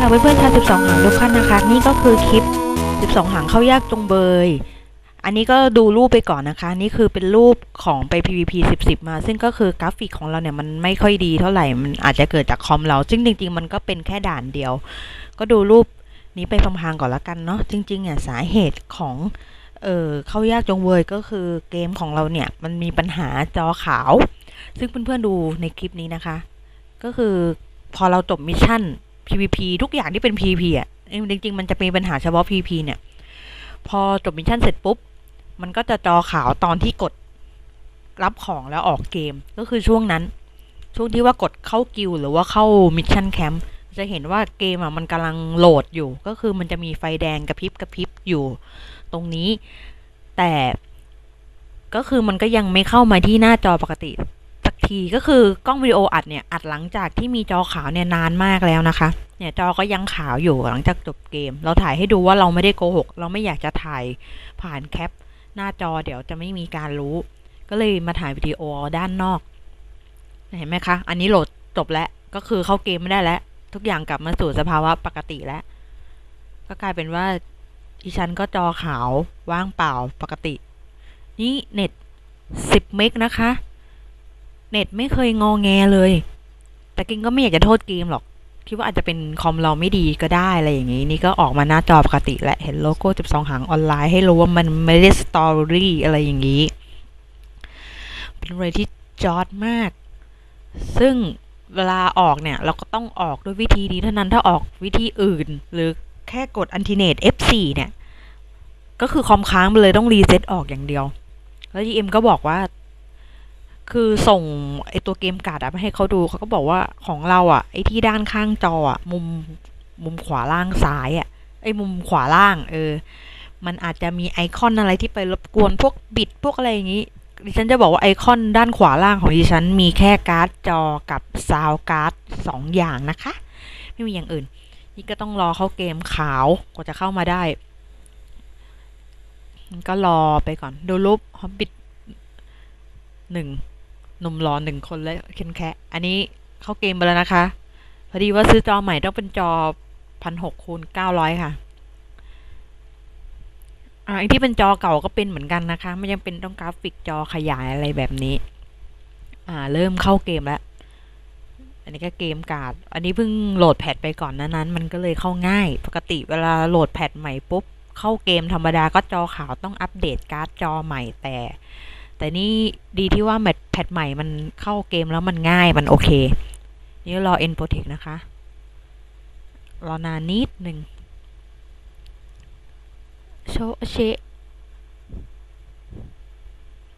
ค่ะเพื่อนๆชาว12 หางทุกท่านนะคะ นี่ก็คือคลิป 12 หางเข้ายากจงเบย อันนี้ก็ดูรูปไปก่อนนะคะ นี่คือเป็นรูปของไป PVP 10 10 มา ซึ่งก็คือกราฟิกของเราเนี่ยมันไม่ค่อยดีเท่าไหร่ มันอาจจะเกิดจากคอมเรา ซึ่งจริง ๆ มันก็เป็นแค่ด่านเดียว ก็ดูรูปนี้ไปพังๆก่อนละกันเนาะ จริงๆเนี่ยสาเหตุของเออเข้ายากจงเบยก็คือเกมของเราเนี่ยมันมีปัญหาจอขาว ซึ่งเพื่อนๆดูในคลิปนี้นะคะ ก็คือพอเราจบมิชชั่น PVP ทุกอย่างที่เป็น PVP อะจริงๆ มันจะมีปัญหาเฉพาะ PVP เนี่ย พอจบมิชชั่นเสร็จปุ๊บ มันก็จะจอขาวตอนที่กดรับของแล้วออกเกมก็คือช่วงนั้น ช่วงที่ว่ากดเข้ากิลหรือว่าเข้ามิชชั่นแคมป์จะเห็นว่าเกมอะมันกำลังโหลดอยู่ ก็คือมันจะมีไฟแดงกระพริบกระพริบอยู่ ตรงนี้แต่ก็คือมันก็ยังไม่เข้ามาที่หน้าจอปกติ ทีก็คือกล้องวิดีโออัดเนี่ยอัดหลังจากที่มีจอขาวเนี่ยนานมากแล้วนะคะ เนี่ยจอก็ยังขาวอยู่หลังจากจบเกม เราถ่ายให้ดูว่าเราไม่ได้โกหก เราไม่อยากจะถ่ายผ่านแคป หน้าจอเดี๋ยวจะไม่มีการรู้ ก็เลยมาถ่ายวิดีโอด้านนอก เห็นไหมคะ อันนี้โหลดจบแล้วก็คือเข้าเกมไม่ได้แล้ว ทุกอย่างกลับมาสู่สภาวะปกติแล้ว ก็กลายเป็นว่าดิฉันก็จอขาวว่างเปล่าปกติ นี่เน็ตสิบเมกนะคะ เน็ตไม่เคยงอแงเลย แต่กิงก็ไม่อยากจะโทษเกมหรอก คิดว่าอาจจะเป็นคอมเราไม่ดีก็ได้อะไรอย่างนี้ นี่ก็ออกมาหน้าจอปกติและเห็นโลโก้ 12 หางออนไลน์ให้รู้ว่ามันไม่ได้สตอรี่อะไรอย่างนี้ เป็นอะไรที่จอดมาก ซึ่งเวลาออกเนี่ย เราก็ต้องออกด้วยวิธีนี้เท่านั้นถ้าออกวิธีอื่น หรือแค่กดอันติเนต F4 เนี่ย ก็คือคอมค้างไปเลยต้องรีเซ็ตออกอย่างเดียว แล้ว GM ก็บอกว่า คือส่งไอตัวเกมการ์ดมาให้เขาดูเขาก็บอกว่าของเราอะไอที่ด้านข้างจออะมุมมุมขวาล่างซ้ายอะไอมุมขวาล่าง เออ มันอาจจะมีไอคอนอะไรที่ไปรบกวนพวกบิดพวกอะไรอย่างนี้ดิฉันจะบอกว่าไอคอนด้านขวาล่างของดิฉันมีแค่การ์ดจอกับซาวการ์ดสองอย่างนะคะ ไม่มีอย่างอื่น นี่ก็ต้องรอเขาเกมขาวกว่าจะเข้ามาได้ ก็รอไปก่อนดูรูปฮอบบิทหนึ่ง หนุ่มรอหนึ่งคนและเคนแคะอันนี้เข้าเกมไปแล้วนะคะ พอดีว่าซื้อจอใหม่ต้องเป็นจอพันหกคูณเก้าร้อยค่ะอ่าไอที่เป็นจอเก่าก็เป็นเหมือนกันนะคะไม่ยังเป็นต้องกราฟิกจอขยายอะไรแบบนี้ อ่า เริ่มเข้าเกมแล้ว อันนี้ก็เกมการ์ด อันนี้เพิ่งโหลดแพทไปก่อนนั้นมันก็เลยเข้าง่าย ปกติเวลาโหลดแพทใหม่ปุ๊บ เข้าเกมธรรมดาก็จอขาวต้องอัปเดตการ์ดจอใหม่แต่ แต่นี่ดีที่ว่าแมทแพทใหม่มันเข้าเกมแล้วมันง่ายมันโอเค นี่รอ N Protect นะคะ รอนานนิดหนึ่งโชเช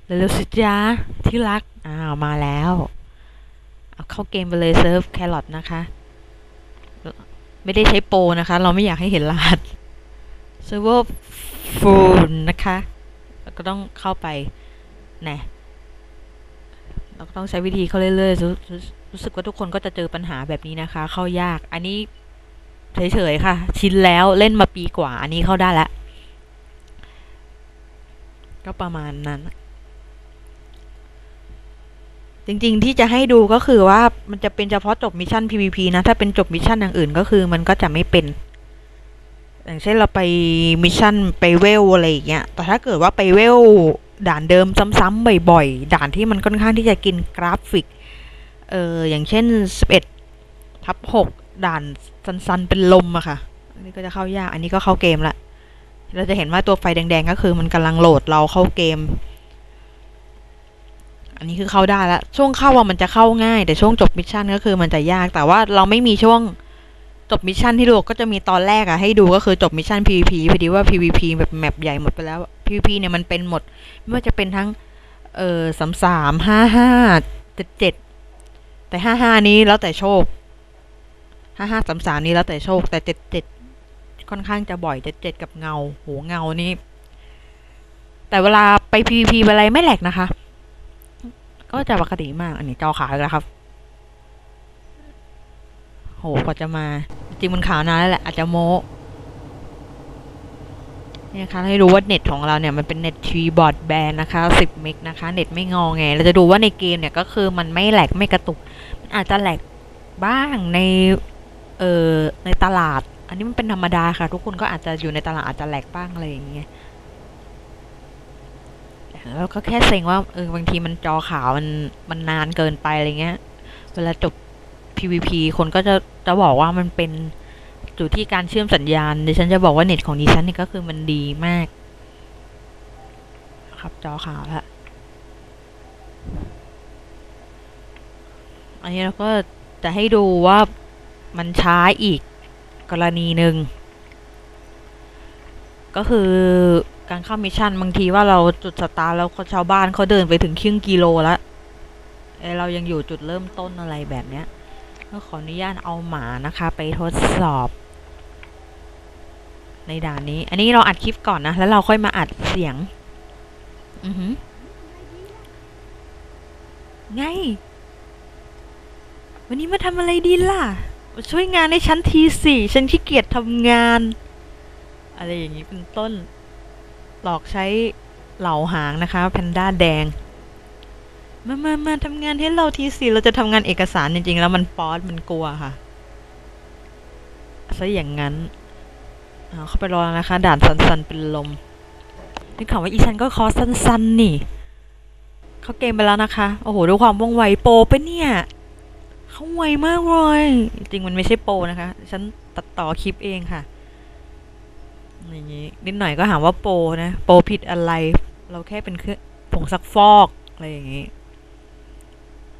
เร็วๆสิจ้าที่รัก อ้าวมาแล้ว เอาเข้าเกมไปเลยเซิร์ฟแครอทนะคะ ไม่ได้ใช้โปรนะคะ เราไม่อยากให้เห็นรหัสเซิร์ฟเวอร์ฟูลนะคะ แล้วก็ต้องเข้าไป นะเราก็ต้องใช้วิธีเข้าเรื่อยๆรรู้รู้สึกว่าทุกคนก็จะเจอปัญหาแบบนี้นะคะ เข้ายาก อันนี้เฉยๆค่ะ ชินแล้วเล่นมาปีกว่า อันนี้เข้าได้แล้วก็ประมาณนั้นจริงๆ ที่จะให้ดูก็คือว่ามันจะเป็นเฉพาะจบมิชชั่น PVP นะ ถ้าเป็นจบมิชชั่นอย่างอื่นก็คือมันก็จะไม่เป็น อย่างเช่นเราไปมิชชั่นไปเวลอะไรอย่างเงี้ยแต่ถ้าเกิดว่าไปเวล ด่านเดิมซ้ำๆบ่อยๆ ด่านที่มันค่อนข้างที่จะกินกราฟิก เอออย่างเช่น 11ทับ6ด่านสันๆเป็นลมอะค่ะ อันนี้ก็จะเข้ายาก อันนี้ก็เข้าเกมละ เราจะเห็นว่าตัวไฟแดงๆ ก็คือมันกำลังโหลดเราเข้าเกม อันนี้คือเข้าได้ล้วช่วงเข้าว่ามันจะเข้าง่าย แต่ช่วงจบมิชชั่นก็คือมันจะยาก แต่ว่าเราไม่มีช่วงจบมิชชั่นที่ดูก็จะมีตอนแรกอะให้ดูก็คือจบมิชชั่น PVP พอดีว่า PVP แบบแมปใหญ่หมดไปแล้ว PVP เนี่ยมันเป็นหมด ไม่ว่าจะเป็นทั้ง เออสามสามห้าห้าเจ็ดเจ็ดแต่ห้าห้านี้แล้วแต่โชคห้าห้าสามสามนี้แล้วแต่โชค แต่เจ็ดเจ็ดค่อนข้างจะบ่อยเจ็ดเจ็ดกับเงาโหเงานี่แต่เวลาไป PVP อะไรไม่แหลกนะคะ ก็จะปกติมาก อันนี้จอขาวแล้วครับ โหกว่าจะมา จริงมันขาวนานแล้วแหละ อาจจะโม เนี่ยคะให้รู้ว่าเน็ตของเราเนี่ยมันเป็นเน็ตทีบอร์ดแบนนะคะ 10 เมกนะคะ เน็ตไม่งอแงเราจะดูว่าในเกมเนี่ยก็คือมันไม่แหลกไม่กระตุก มันอาจจะแหลกบ้างใน เอ่อ ในตลาด อันนี้มันเป็นธรรมดาค่ะ ทุกคนก็อาจจะอยู่ในตลาดอาจจะแหลกบ้างอะไรอย่างเงี้ยแล้วก็แค่เซ็งว่าเออบางทีมันจอขาวมันมันนานเกินไปอะไรเงี้ย เวลาจบ PVP คนก็จะจะบอกว่ามันเป็น อยู่ที่การเชื่อมสัญญาณดิฉันจะบอกว่าเน็ตของดิฉันนี่ก็คือมันดีมาก ครับจอขาวล้วอันนี้เราก็จะให้ดูว่ามันช้าอีกกรณีหนึ่งก็คือการเข้ามิชชั่นบางทีว่าเราจุดสตาร์แล้วชาวบ้านเขาเดินไปถึงครึ่งกิโลแล้วเอ้ยเรายังอยู่จุดเริ่มต้นอะไรแบบเนี้ยก็ขออนุญาตเอาหมานะคะ ไปทดสอบ ในด่านนี้ อันนี้เราอัดคลิปก่อนนะ แล้วเราค่อยมาอัดเสียง อือหือไง วันนี้มาทำอะไรดีล่ะมาช่วยงานให้ฉันทีสิฉันขี้เกียจทำงาน อะไรอย่างนี้เป็นต้น หลอกใช้เหล่าหางนะคะ แพนด้าแดง มามามาทำงานให้เราทีสิเราจะทำงานเอกสารจริงๆ แล้วมันป๊อดมันกลัวค่ะซะอย่างนั้น เข้าไปรอแล้วนะคะ ด่านสันๆเป็นลมนี่ข่าวว่าอีฉันก็คอสั้นๆนี่ เขาเกมไปแล้วนะคะ โอ้โหด้วยความว่องไวโปรปเนี่ยเขาไวมากเลย จริงมันไม่ใช่โปนะคะ ฉันตัดต่อคลิปเองค่ะอย่างนี้นิดหน่อยก็หาว่าโปนะ โปผิดอะไร เราแค่เป็นเครื่องผงซักฟอกอะไรอย่างนี้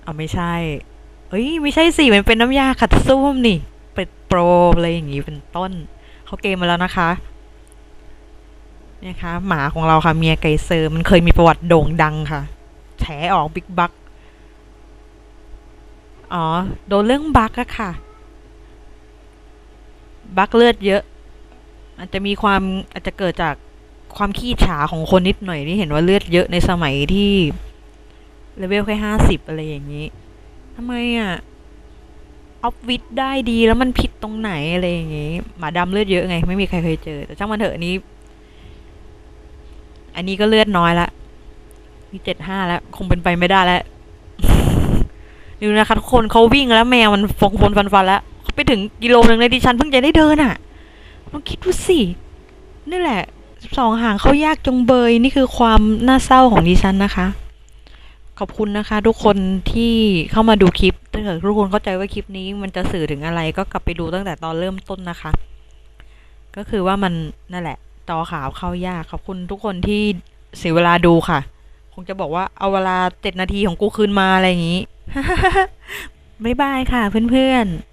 เอาไม่ใช่ เอ้ยไม่ใช่สิมันเป็นน้ำยาขัดส้วมนี่ เป็นโปรอะไรอย่างนี้เป็นต้น เขาเกมมาแล้วนะคะนี่คะหมาของเราค่ะเมียไกเซอร์มันเคยมีประวัติโด่งดังค่ะแฉออกบิ๊กบักอ๋อ โดนเรื่องบักอะค่ะ บักเลือดเยอะ อาจจะมีความอาจจะเกิดจากความขี้ฉาของคนนิดหน่อยที่เห็นว่าเลือดเยอะในสมัยที่เลเวลแค่ห้าสิบอะไรอย่างนี้ทำไมอะ ออฟวิดได้ดีแล้วมันผิดตรงไหนอะไรอย่างงี้ หมาดำเลือดเยอะไง ไม่มีใครเคยเจอ แต่ช่างมันเถอะนี้ อันนี้ก็เลือดน้อยละนี่เจ็ดห้าแล้ว คงเป็นไปไม่ได้แล้วดูนะคะทุกคนเขาวิ่งแล้วแมวมันฟงฟนฟันฟันแล้วเขาไปถึงกิโลหนึ่งเลยดิฉันเพิ่งจะได้เดินอะลองคิดดูสินี่แหละสองหางเขายากจงเบย นี่คือความน่าเศร้าของดิฉันนะคะ ขอบคุณนะคะ ทุกคนที่เข้ามาดูคลิปถ้าเกิดทุกคนเข้าใจว่าคลิปนี้มันจะสื่อถึงอะไรก็กลับไปดูตั้งแต่ตอนเริ่มต้นนะคะ ก็คือว่ามันนั่นแหละจอขาวเข้ายากขอบคุณทุกคนที่เสียเวลาดูค่ะ คงจะบอกว่าเอาเวลาเจ็ดนาทีของกูคืนมาอะไรอย่างนี้บ๊ายบายค่ะเพื่อนๆ